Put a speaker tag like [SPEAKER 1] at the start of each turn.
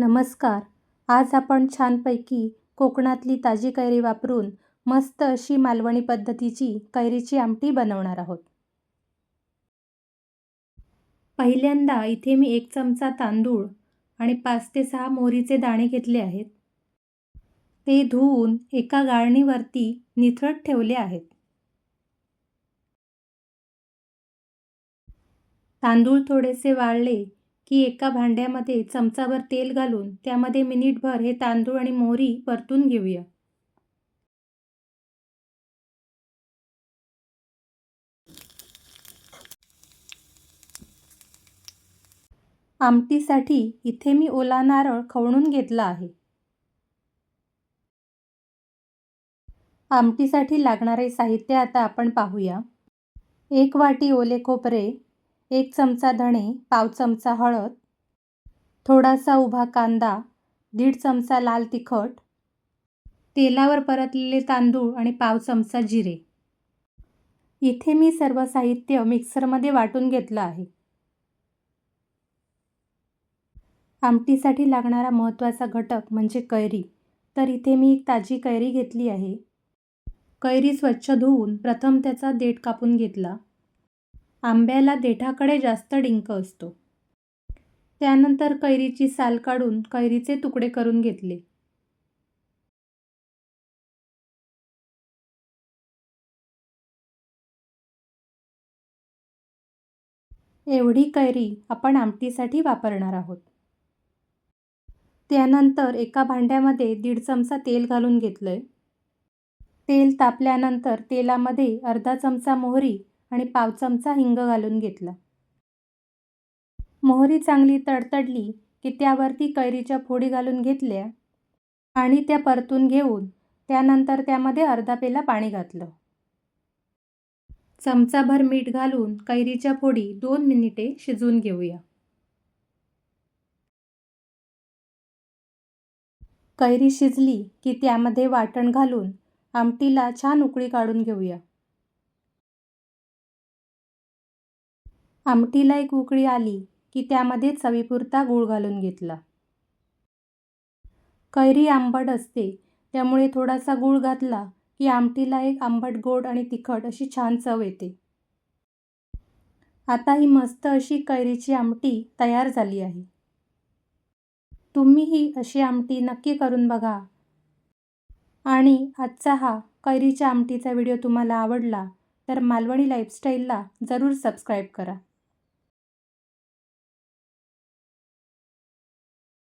[SPEAKER 1] नमस्कार. आज आपण छानपैकी कोकणातली ताजी कैरी वापरून मस्त अशी मालवणी पद्धतीची कैरीची आमटी बनवणार आहोत. पहिल्यांदा इथे मी एक चमचा तांदूळ आणि पाच ते सहा मोहरीचे दाणे घेतले आहेत. ते धुवून एका गाळणीवरती निथळत ठेवले आहेत. तांदूळ थोडेसे वाळले की एका भांड्यामध्ये चमचाभर तेल घालून त्यामध्ये मिनिटभर हे तांदूळ आणि मोहरी परतून घेऊया. आमटीसाठी इथे मी ओला नारळ खवणून घेतला आहे. आमटीसाठी लागणारे साहित्य आता आपण पाहूया. एक वाटी ओले खोबरे एक चमचा धणे पाव चमचा हळद थोडासा उभा कांदा दीड चमचा लाल तिखट तेलावर परतलेले तांदूळ आणि पाव चमचा जिरे. इथे मी सर्व साहित्य मिक्सरमध्ये वाटून घेतलं आहे. आमटीसाठी लागणारा महत्त्वाचा घटक म्हणजे कैरी. तर इथे मी एक ताजी कैरी घेतली आहे. कैरी स्वच्छ धुवून प्रथम त्याचा देठ कापून घेतला. आंब्याला देठाकडे जास्त डिंक असतो. त्यानंतर कैरीची साल काढून कैरीचे तुकडे करून घेतले. एवढी कैरी आपण आमटीसाठी वापरणार आहोत. त्यानंतर एका भांड्यामध्ये दीड चमचा तेल घालून घेतलंय. तेल तापल्यानंतर तेलामध्ये अर्धा चमचा मोहरी आणि पाव चमचा हिंग घालून घेतला. मोहरी चांगली तडतडली की त्यावरती कैरीच्या फोडी घालून घेतल्या आणि त्या परतून घेऊन त्यानंतर त्यामध्ये अर्धा पेला पाणी घातलं. चमचाभर मीठ घालून कैरीच्या फोडी दोन मिनिटे शिजवून घेऊया. कैरी शिजली की त्यामध्ये वाटण घालून आमटीला छान उकळी काढून घेऊया. आमटीला एक उकळी आली की त्यामध्ये चवीपुरता गूळ घालून घेतला. कैरी आंबट असते त्यामुळे थोडासा गूळ घातला की आमटीला एक आंबट गोड आणि तिखट अशी छान चव येते. आता ही मस्त अशी कैरीची आमटी तयार झाली आहे. तुम्हीही अशी आमटी नक्की करून बघा. आणि आजचा हा कैरीच्या आमटीचा व्हिडिओ तुम्हाला आवडला तर मालवणी लाईफस्टाईलला जरूर सबस्क्राईब करा.